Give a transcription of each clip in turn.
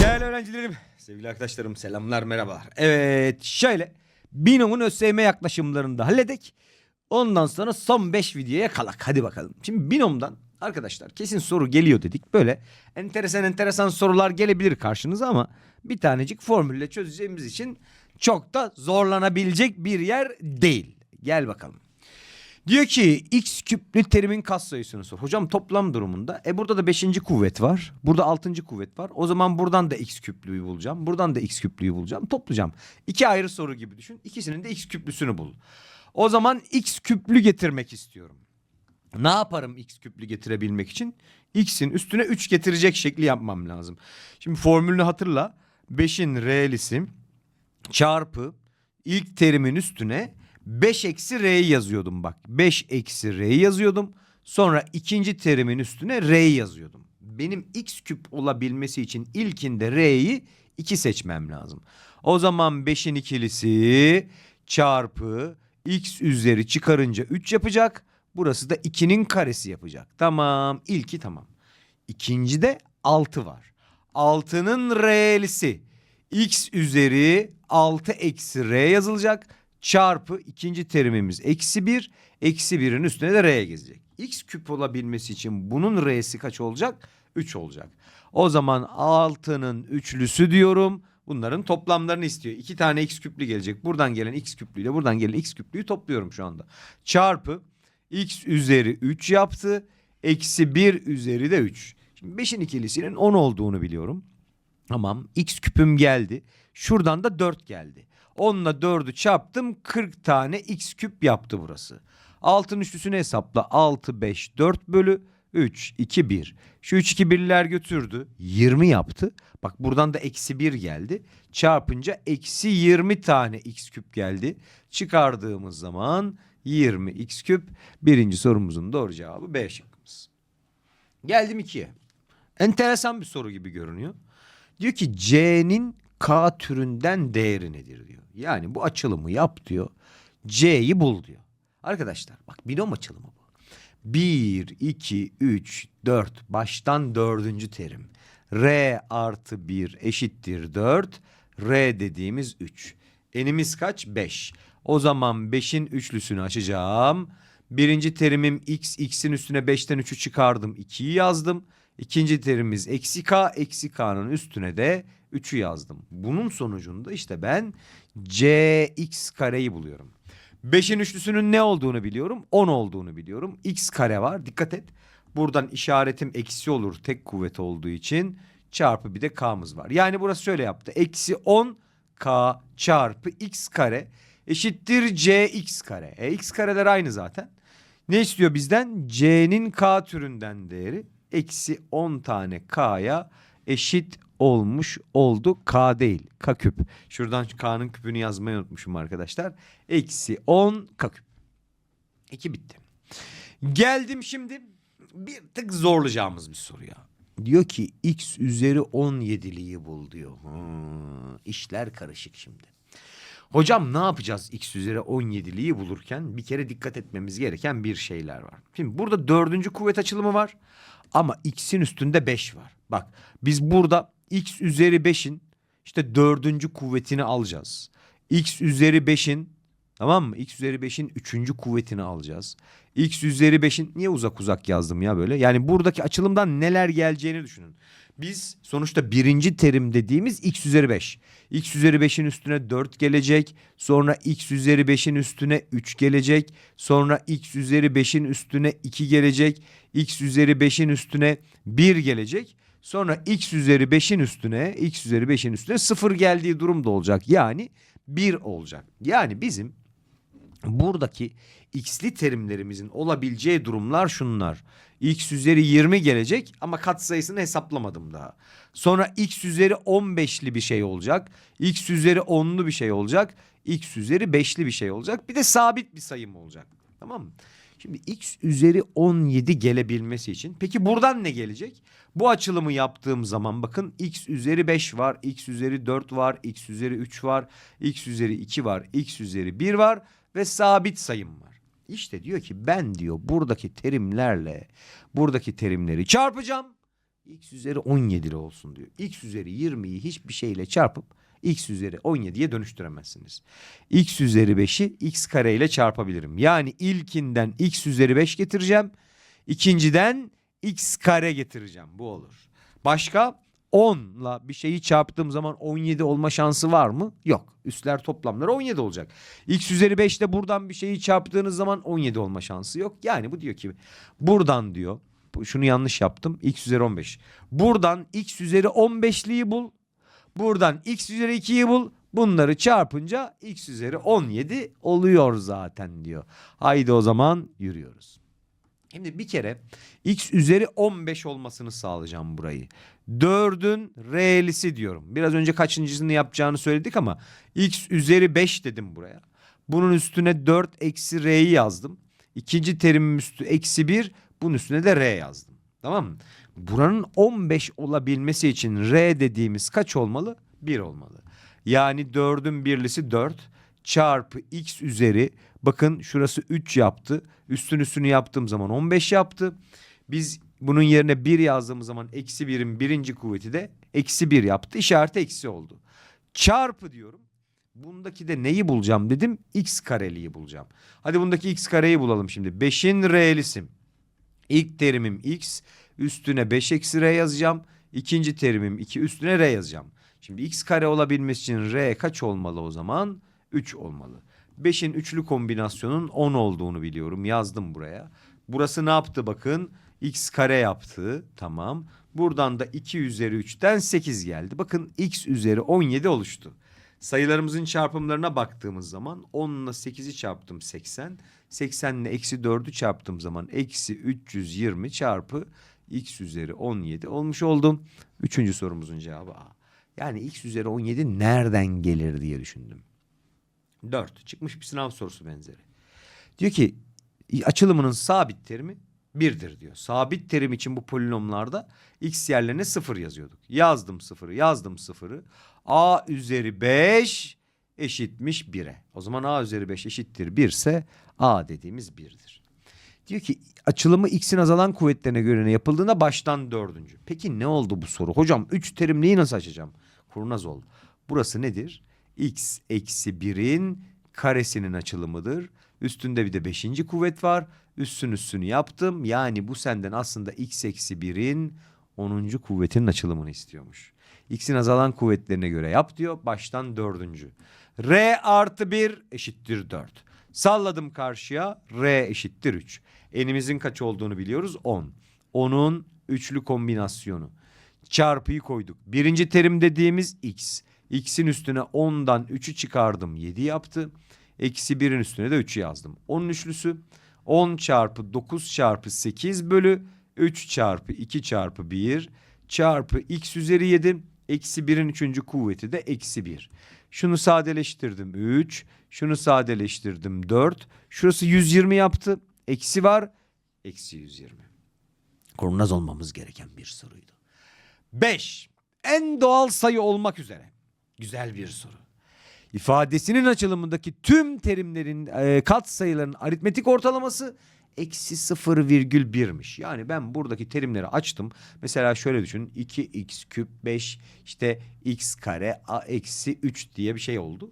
Değerli öğrencilerim, sevgili arkadaşlarım selamlar merhabalar. Evet şöyle Bino'nun ÖSYM yaklaşımlarını da halledek. Ondan sonra son 5 videoya kalak. Hadi bakalım. Şimdi Binom'dan arkadaşlar kesin soru geliyor dedik. Böyle enteresan enteresan sorular gelebilir karşınıza ama bir tanecik formülle çözeceğimiz için çok da zorlanabilecek bir yer değil. Gel bakalım. Diyor ki x küplü terimin katsayısını sor. Hocam toplam durumunda. E burada da 5. kuvvet var. Burada 6. kuvvet var. O zaman buradan da x küplüyü bulacağım. Buradan da x küplüyü bulacağım. Toplayacağım. İki ayrı soru gibi düşün. İkisinin de x küplüsünü bul. O zaman x küplü getirmek istiyorum. Ne yaparım x küplü getirebilmek için? x'in üstüne 3 getirecek şekli yapmam lazım. Şimdi formülünü hatırla. 5'in r'lisi çarpı ilk terimin üstüne 5 eksi r'yi yazıyordum bak. 5 eksi r'yi yazıyordum. Sonra ikinci terimin üstüne r'yi yazıyordum. Benim x küp olabilmesi için ilkinde r'yi 2 seçmem lazım. O zaman 5'in ikilisi çarpı x üzeri çıkarınca 3 yapacak. Burası da 2'nin karesi yapacak. Tamam ilki tamam. İkincide 6 var. 6'nın r'lisi x üzeri 6 eksi r yazılacak. Çarpı ikinci terimimiz eksi 1. Eksi 1'in üstüne de r'ye gezecek. x küp olabilmesi için bunun r'si kaç olacak? 3 olacak. O zaman 6'nın üçlüsü diyorum. Bunların toplamlarını istiyor. İki tane x küplü gelecek. Buradan gelen x küplüyle buradan gelen x küplüyü topluyorum şu anda. Çarpı x üzeri 3 yaptı. Eksi 1 üzeri de 3. Şimdi 5'in ikilisinin 10 olduğunu biliyorum. Tamam x küpüm geldi. Şuradan da 4 geldi. 10 ile 4'ü çarptım 40 tane x küp yaptı burası. Altın üçlüsünü hesapla 6 5 4 bölü 3 2 1. Şu 3 2 birler götürdü 20 yaptı. Bak buradan da eksi 1 geldi. Çarpınca eksi 20 tane x küp geldi. Çıkardığımız zaman 20 x küp. Birinci sorumuzun doğru cevabı B şıkkımız. Geldim 2'ye. Enteresan bir soru gibi görünüyor. Diyor ki C'nin K türünden değeri nedir diyor. Yani bu açılımı yap diyor. C'yi bul diyor. Arkadaşlar bak binom açılımı bu. 1, 2, 3, 4 baştan dördüncü terim. R artı 1 eşittir 4. R dediğimiz 3. Enimiz kaç? 5. O zaman 5'in üçlüsünü açacağım. Birinci terimim x, x'in üstüne 5'ten 3'ü çıkardım. 2'yi yazdım. İkinci terimimiz eksi k, eksi k'nın üstüne de 3'ü yazdım. Bunun sonucunda işte ben cx kareyi buluyorum. 5'in üçlüsünün ne olduğunu biliyorum. 10 olduğunu biliyorum. X kare var. Dikkat et. Buradan işaretim eksi olur tek kuvvet olduğu için. Çarpı bir de k'mız var. Yani burası şöyle yaptı. Eksi 10 k çarpı x kare eşittir cx kare. E x kareler aynı zaten. Ne istiyor bizden? C'nin k türünden değeri eksi 10 tane k'ya eşit olmuş oldu. K değil k küp. Şuradan k'nın küpünü yazmayı unutmuşum arkadaşlar. Eksi 10 k küp. İki bitti. Geldim şimdi bir tık zorlayacağımız bir soruya. Diyor ki x üzeri 17'liği bul diyor. Hmm, işler karışık şimdi. Hocam ne yapacağız x üzeri 17'liği bulurken bir kere dikkat etmemiz gereken bir şeyler var. Şimdi burada dördüncü kuvvet açılımı var ama x'in üstünde 5 var. Bak biz burada x üzeri 5'in işte dördüncü kuvvetini alacağız. x üzeri 5'in tamam mı? x üzeri 5'in üçüncü kuvvetini alacağız. x üzeri 5'in niye uzak uzak yazdım ya böyle? Yani buradaki açılımdan neler geleceğini düşünün. Biz sonuçta birinci terim dediğimiz x üzeri 5. x üzeri 5'in üstüne 4 gelecek. Sonra x üzeri 5'in üstüne 3 gelecek. Sonra x üzeri 5'in üstüne 2 gelecek. x üzeri 5'in üstüne 1 gelecek. Sonra x üzeri 5'in üstüne x üzeri 5'in üstüne 0 geldiği durum da olacak. Yani 1 olacak. Yani bizim buradaki x'li terimlerimizin olabileceği durumlar şunlar. x üzeri 20 gelecek ama katsayısını hesaplamadım daha. Sonra x üzeri 15'li bir şey olacak. x üzeri 10'lu bir şey olacak. x üzeri 5'li bir şey olacak. Bir de sabit bir sayım olacak. Tamam mı? Şimdi x üzeri 17 gelebilmesi için peki buradan ne gelecek? Bu açılımı yaptığım zaman bakın x üzeri 5 var, x üzeri 4 var, x üzeri 3 var, x üzeri 2 var, x üzeri 1 var ve sabit sayım var. İşte diyor ki ben diyor buradaki terimlerle buradaki terimleri çarpacağım. x üzeri 17 olsun diyor. x üzeri 20'yi hiçbir şeyle çarpıp x üzeri 17'ye dönüştüremezsiniz. x üzeri 5'i x kare ile çarpabilirim. Yani ilkinden x üzeri 5 getireceğim. İkinciden x kare getireceğim. Bu olur. Başka 10 ile bir şeyi çarptığım zaman 17 olma şansı var mı? Yok. Üstler toplamları 17 olacak. X üzeri 5 ile buradan bir şeyi çarptığınız zaman 17 olma şansı yok. Yani bu diyor ki buradan diyor şunu yanlış yaptım. X üzeri 15. Buradan x üzeri 15'liyi bul. Buradan x üzeri 2'yi bul. Bunları çarpınca x üzeri 17 oluyor zaten diyor. Haydi o zaman yürüyoruz. Şimdi bir kere x üzeri 15 olmasını sağlayacağım burayı. 4'ün R'lisi diyorum. Biraz önce kaçıncısını yapacağını söyledik ama x üzeri 5 dedim buraya. Bunun üstüne 4 eksi R'yi yazdım. İkinci terimin üstü eksi 1. Bunun üstüne de R yazdım. Tamam mı? Buranın 15 olabilmesi için R dediğimiz kaç olmalı? 1 olmalı. Yani 4'ün birlisi 4 çarpı x üzeri bakın şurası 3 yaptı. Üstün üstünü yaptığım zaman 15 yaptı. Biz bunun yerine 1 yazdığımız zaman eksi 1'in birinci kuvveti de eksi 1 yaptı. İşareti eksi oldu. Çarpı diyorum. Bundaki de neyi bulacağım dedim? X kareliği bulacağım. Hadi bundaki x kareyi bulalım şimdi. 5'in r'lisi. İlk terimim x. Üstüne 5 eksi r yazacağım. İkinci terimim 2 üstüne r yazacağım. Şimdi x kare olabilmesi için r kaç olmalı o zaman? 3 olmalı. 5'in üçlü kombinasyonun 10 olduğunu biliyorum. Yazdım buraya. Burası ne yaptı bakın? x kare yaptı. Tamam. Buradan da 2 üzeri 3'ten 8 geldi. Bakın x üzeri 17 oluştu. Sayılarımızın çarpımlarına baktığımız zaman 10 ile 8'i çarptım 80. 80 ile eksi 4'ü çarptığım zaman eksi 320 çarpı x üzeri 17 olmuş oldum. Üçüncü sorumuzun cevabı A. Yani x üzeri 17 nereden gelir diye düşündüm. 4. Çıkmış bir sınav sorusu benzeri. Diyor ki açılımının sabit terimi 1'dir diyor. Sabit terim için bu polinomlarda x yerlerine 0 yazıyorduk. Yazdım 0'ı yazdım 0'ı. a üzeri 5 eşitmiş 1'e. O zaman a üzeri 5 eşittir 1 ise a dediğimiz 1'dir. Diyor ki açılımı x'in azalan kuvvetlerine göre yapıldığında baştan dördüncü. Peki ne oldu bu soru? Hocam 3 terimliği nasıl açacağım? Kurnaz ol. Burası nedir? X eksi 1'in karesinin açılımıdır. Üstünde bir de beşinci kuvvet var. Üstün üstünü yaptım. Yani bu senden aslında x eksi 1'in 10. kuvvetinin açılımını istiyormuş. X'in azalan kuvvetlerine göre yap diyor. Baştan dördüncü. R artı 1 eşittir 4. Salladım karşıya R eşittir 3. Enimizin kaç olduğunu biliyoruz 10. 10'un üçlü kombinasyonu. Çarpıyı koyduk. Birinci terim dediğimiz x. X'in üstüne 10'dan 3'ü çıkardım 7 yaptı. Eksi 1'in üstüne de 3'ü yazdım. 10'un üçlüsü 10 çarpı 9 çarpı 8 bölü 3 çarpı 2 çarpı 1 çarpı x üzeri 7 eksi 1'in üçüncü kuvveti de eksi 1. Şunu sadeleştirdim 3. Şunu sadeleştirdim 4. Şurası 120 yaptı. Eksi var. Eksi 120. Kurnaz olmamız gereken bir soruydu. 5. En doğal sayı olmak üzere. Güzel bir soru. İfadesinin açılımındaki tüm terimlerin e, kat sayıların aritmetik ortalaması eksi 0,1'miş. Yani ben buradaki terimleri açtım. Mesela şöyle düşün 2x küp 5 işte x kare a eksi 3 diye bir şey oldu.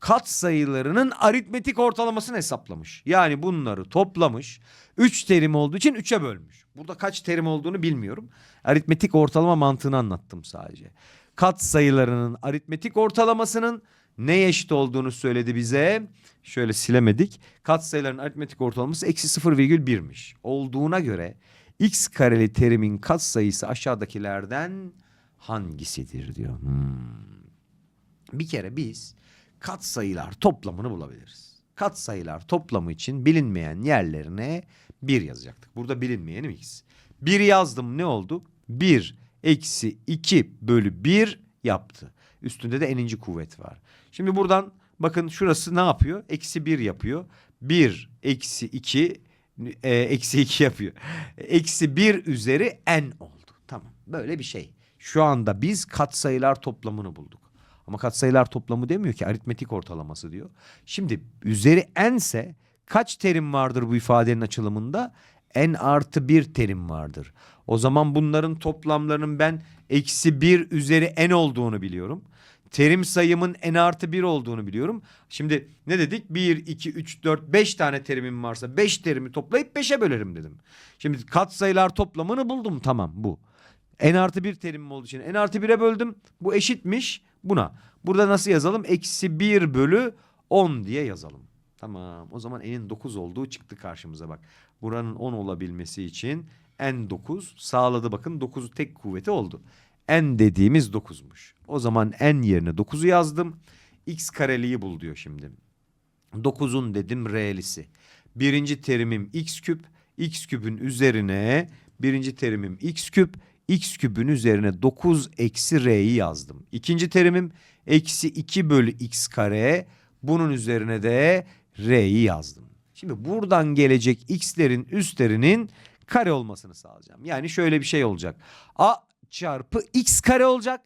Kat sayılarının aritmetik ortalamasını hesaplamış. Yani bunları toplamış. 3 terim olduğu için 3'e bölmüş. Burada kaç terim olduğunu bilmiyorum. Aritmetik ortalama mantığını anlattım sadece. Kat sayılarının aritmetik ortalamasının neye eşit olduğunu söyledi bize. Şöyle silemedik. Kat sayıların aritmetik ortalaması eksi 0,1'miş. Olduğuna göre x kareli terimin kat sayısı aşağıdakilerden hangisidir diyor. Hmm. Bir kere biz kat sayılar toplamını bulabiliriz. Kat sayılar toplamı için bilinmeyen yerlerine 1 yazacaktık. Burada bilinmeyenim x. 1 yazdım ne oldu? 1 eksi 2 bölü 1 yaptı. Üstünde de eninci kuvvet var. Şimdi buradan bakın şurası ne yapıyor? Eksi 1 yapıyor. 1 eksi 2 e, eksi 2 yapıyor. Eksi 1 üzeri n oldu. Tamam böyle bir şey. Şu anda biz katsayılar toplamını bulduk. Ama katsayılar toplamı demiyor ki aritmetik ortalaması diyor. Şimdi üzeri n ise kaç terim vardır bu ifadenin açılımında? N artı 1 terim vardır. O zaman bunların toplamlarının ben eksi 1 üzeri n olduğunu biliyorum. Terim sayımın n artı 1 olduğunu biliyorum. Şimdi ne dedik? 1, 2, 3, 4, 5 tane terimim varsa 5 terimi toplayıp 5'e bölerim dedim. Şimdi katsayılar toplamını buldum tamam bu. n artı 1 terimim olduğu için n artı 1'e böldüm. Bu eşitmiş buna. Burada nasıl yazalım? Eksi 1 bölü 10 diye yazalım. Tamam o zaman n'in 9 olduğu çıktı karşımıza bak. Buranın 10 olabilmesi için n 9 sağladı bakın 9'u tek kuvveti oldu. n dediğimiz 9'muş. O zaman n yerine 9'u yazdım. x kareliği bul diyor şimdi. 9'un dedim r'lisi. Birinci terimim x küp. x küpün üzerine birinci terimim x küp. x küpün üzerine 9 eksi r'yi yazdım. İkinci terimim eksi 2 bölü x kare. Bunun üzerine de r'yi yazdım. Şimdi buradan gelecek x'lerin üstlerinin kare olmasını sağlayacağım. Yani şöyle bir şey olacak. a çarpı x kare olacak.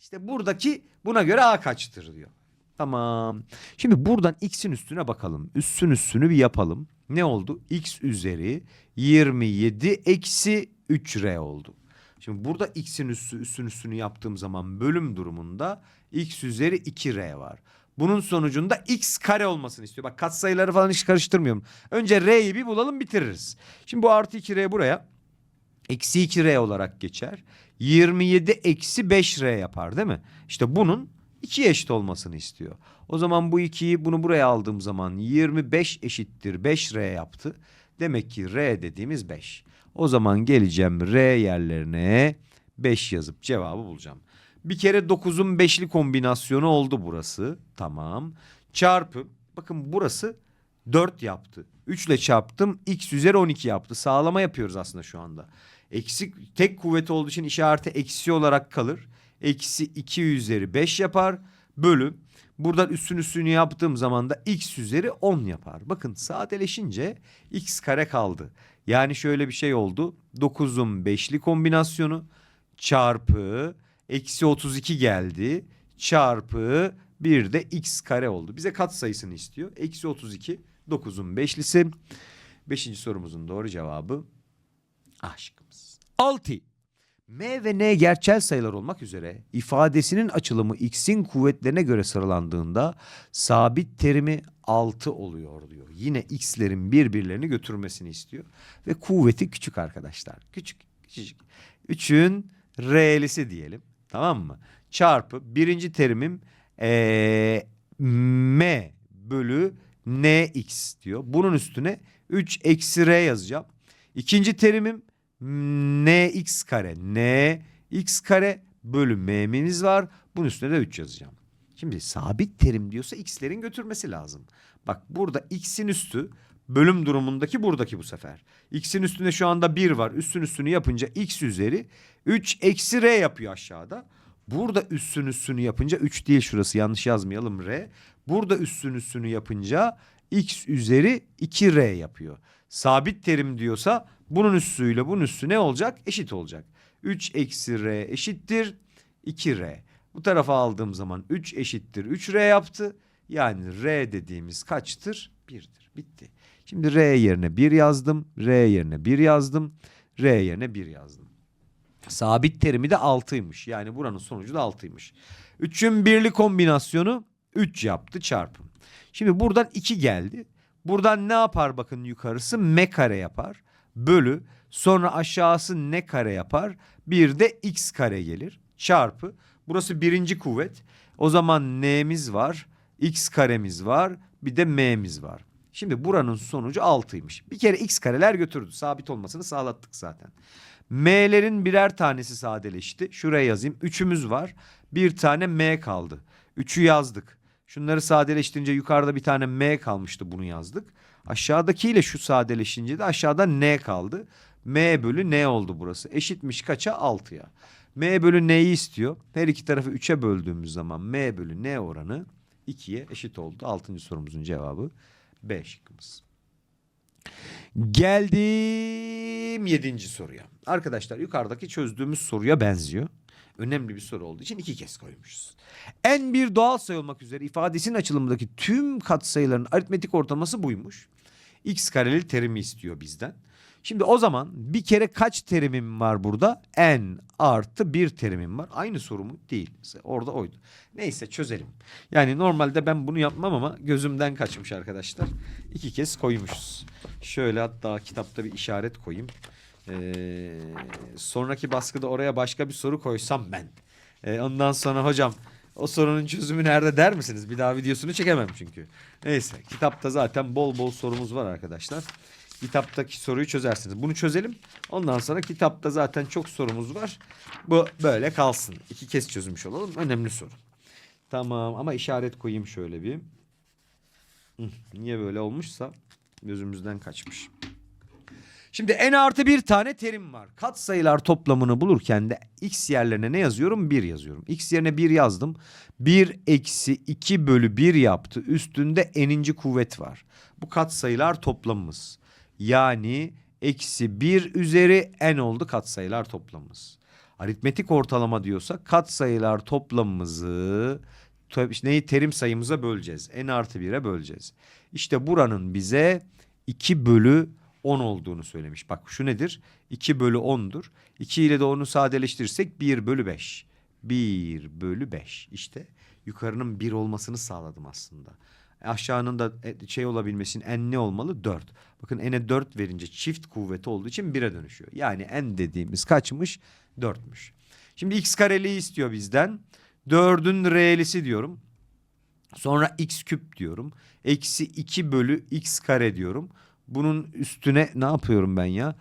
İşte buradaki buna göre a kaçtır diyor. Tamam. Şimdi buradan x'in üstüne bakalım. Üssün üstünü bir yapalım. Ne oldu? x üzeri 27 eksi 3r oldu. Şimdi burada x'in üssü, üssün üstünü yaptığım zaman bölüm durumunda x üzeri 2r var. Bunun sonucunda x kare olmasını istiyor. Bak katsayıları falan hiç karıştırmıyorum. Önce r'yi bir bulalım bitiririz. Şimdi bu artı 2r buraya eksi 2r olarak geçer. 27 eksi 5r yapar değil mi? İşte bunun 2'ye eşit olmasını istiyor. O zaman bu 2'yi bunu buraya aldığım zaman 25 eşittir 5r yaptı. Demek ki r dediğimiz 5. O zaman geleceğim r yerlerine 5 yazıp cevabı bulacağım. Bir kere 9'un 5'li kombinasyonu oldu burası. Tamam. Çarpı. Bakın burası 4 yaptı. 3 ile çarptım. X üzeri 12 yaptı. Sağlama yapıyoruz aslında şu anda. Eksik tek kuvveti olduğu için işareti eksi olarak kalır. Eksi 2 üzeri 5 yapar. Bölü. Buradan üstün üstünü yaptığım zaman da x üzeri 10 yapar. Bakın sadeleşince x kare kaldı. Yani şöyle bir şey oldu. 9'un 5'li kombinasyonu çarpı eksi 32 geldi. Çarpı bir de x kare oldu. Bize kat sayısını istiyor. Eksi 32 9'un 5'lisi. Beşinci sorumuzun doğru cevabı A şıkkımız. 6. M ve N gerçel sayılar olmak üzere ifadesinin açılımı x'in kuvvetlerine göre sıralandığında sabit terimi 6 oluyor diyor. Yine x'lerin birbirlerini götürmesini istiyor. Ve kuvveti küçük arkadaşlar. Küçük, küçücük. 3'ün R'lisi diyelim. Tamam mı? Çarpı birinci terimim ee, M bölü NX diyor. Bunun üstüne 3 eksi R yazacağım. İkinci terimim nx kare. nx kare bölü m'miz var. Bunun üstüne de 3 yazacağım. Şimdi sabit terim diyorsa x'lerin götürmesi lazım. Bak burada x'in üstü bölüm durumundaki buradaki bu sefer. X'in üstünde şu anda 1 var. Üstün üstünü yapınca x üzeri 3 eksi r yapıyor aşağıda. Burada üstün üstünü yapınca 3 değil şurası yanlış yazmayalım r. Burada üstün üstünü yapınca x üzeri 2r yapıyor. Sabit terim diyorsa bunun üssüyle bunun üssü ne olacak? Eşit olacak. 3 eksi r eşittir 2r. Bu tarafa aldığım zaman 3 eşittir 3r yaptı. Yani r dediğimiz kaçtır? 1'dir. Bitti. Şimdi r yerine 1 yazdım. R yerine 1 yazdım. R yerine 1 yazdım. Sabit terimi de 6'ymış. Yani buranın sonucu da 6'ymış. 3'ün birli kombinasyonu 3 yaptı çarpım. Şimdi buradan 2 geldi. Buradan ne yapar bakın yukarısı m kare yapar. Bölü sonra aşağısı ne kare yapar? Bir de x kare gelir. Çarpı. Burası birinci kuvvet. O zaman n'miz var. x karemiz var. Bir de m'miz var. Şimdi buranın sonucu 6'ymış. Bir kere x kareler götürdü. Sabit olmasını sağlattık zaten. M'lerin birer tanesi sadeleşti. Şuraya yazayım. Üçümüz var. Bir tane M kaldı. Üçü yazdık. Şunları sadeleştirince yukarıda bir tane M kalmıştı bunu yazdık. Aşağıdakiyle şu sadeleşince de aşağıda N kaldı. M bölü N oldu burası. Eşitmiş kaça? 6'ya. M bölü N'yi istiyor. Her iki tarafı 3'e böldüğümüz zaman M bölü N oranı 2'ye eşit oldu. Altıncı sorumuzun cevabı B şıkkımız. Geldim yedinci soruya. Arkadaşlar yukarıdaki çözdüğümüz soruya benziyor. Önemli bir soru olduğu için iki kez koymuşuz. En bir doğal sayı olmak üzere ifadesinin açılımındaki tüm katsayıların aritmetik ortalaması buymuş. X kareli terimi istiyor bizden. Şimdi o zaman bir kere kaç terimim var burada? N artı bir terimim var. Aynı soru mu? Değil. Orada oydu. Neyse çözelim. Yani normalde ben bunu yapmam ama gözümden kaçmış arkadaşlar. İki kez koymuşuz. Şöyle hatta kitapta bir işaret koyayım. Ee, sonraki baskıda oraya başka bir soru koysam ben. Ee, ondan sonra hocam o sorunun çözümü nerede der misiniz? Bir daha videosunu çekemem çünkü. Neyse kitapta zaten bol bol sorumuz var arkadaşlar. Kitaptaki soruyu çözersiniz. Bunu çözelim. Ondan sonra kitapta zaten çok sorumuz var. Bu böyle kalsın. İki kez çözmüş olalım. Önemli soru. Tamam ama işaret koyayım şöyle bir. Niye böyle olmuşsa gözümüzden kaçmış. Şimdi n artı bir tane terim var. Katsayılar toplamını bulurken de x yerlerine ne yazıyorum? 1 yazıyorum. x yerine 1 yazdım. 1 eksi 2 bölü 1 yaptı. Üstünde n'inci kuvvet var. Bu katsayılar toplamımız. Yani eksi 1 üzeri n oldu katsayılar toplamımız. Aritmetik ortalama diyorsa katsayılar toplamımızı neyi terim sayımıza böleceğiz. n artı 1'e böleceğiz. İşte buranın bize 2 bölü 10 olduğunu söylemiş. Bak şu nedir? 2 bölü 10'dur. 2 ile de 10'u sadeleştirirsek 1 bölü 5. 1 bölü 5. İşte yukarının 1 olmasını sağladım aslında. Aşağının da e, şey olabilmesinin n ne olmalı? 4. Bakın n'e 4 verince çift kuvveti olduğu için 1'e dönüşüyor. Yani n dediğimiz kaçmış? 4'müş. Şimdi x kareliği istiyor bizden. 4'ün re'lisi diyorum. Sonra x küp diyorum. Eksi 2 bölü x kare diyorum. Bunun üstüne ne yapıyorum ben ya?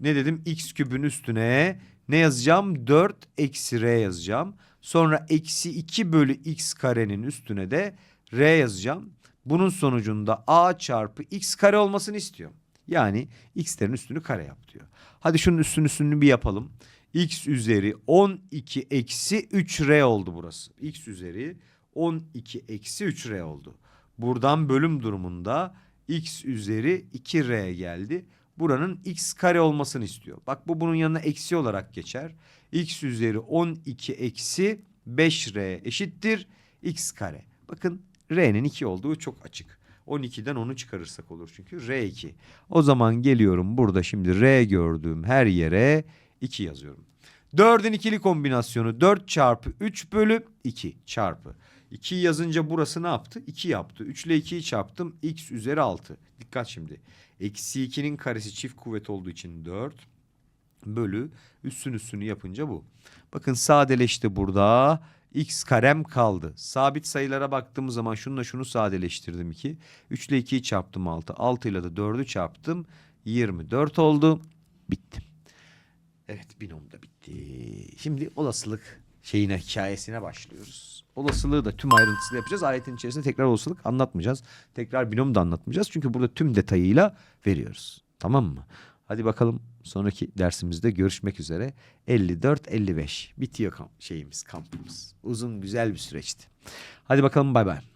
Ne dedim? X kübün üstüne ne yazacağım? 4 eksi r yazacağım. Sonra eksi 2 bölü x karenin üstüne de r yazacağım. Bunun sonucunda a çarpı x kare olmasını istiyorum. Yani x'lerin üstünü kare yap diyor. Hadi şunun üstünü üstünü bir yapalım. x üzeri 12 eksi 3r oldu burası. x üzeri 12 eksi 3r oldu. Buradan bölüm durumunda x üzeri 2r geldi. Buranın x kare olmasını istiyor. Bak bu bunun yanına eksi olarak geçer. x üzeri 12 eksi 5r eşittir x kare. Bakın r'nin 2 olduğu çok açık. 12'den 10'u çıkarırsak olur çünkü r2. O zaman geliyorum burada şimdi r gördüğüm her yere 2 yazıyorum. 4'ün ikili kombinasyonu 4 çarpı 3 bölü 2 çarpı. 2 yazınca burası ne yaptı? 2 yaptı. 3 ile 2'yi çarptım. x üzeri 6. Dikkat şimdi. Eksi 2'nin karesi çift kuvvet olduğu için 4 bölü üstün üstünü yapınca bu. Bakın sadeleşti burada. X karem kaldı. Sabit sayılara baktığımız zaman şununla şunu sadeleştirdim 2. 3 ile 2'yi çarptım 6. 6 ile de 4'ü çarptım. 24 oldu. Bitti. Evet binom da bitti. Şimdi olasılık şeyine hikayesine başlıyoruz. Olasılığı da tüm ayrıntısıyla yapacağız. Ayetin içerisinde tekrar olasılık anlatmayacağız. Tekrar binom da anlatmayacağız. Çünkü burada tüm detayıyla veriyoruz. Tamam mı? Hadi bakalım sonraki dersimizde görüşmek üzere. 54-55 bitiyor kamp şeyimiz kampımız. Uzun güzel bir süreçti. Hadi bakalım bay bay.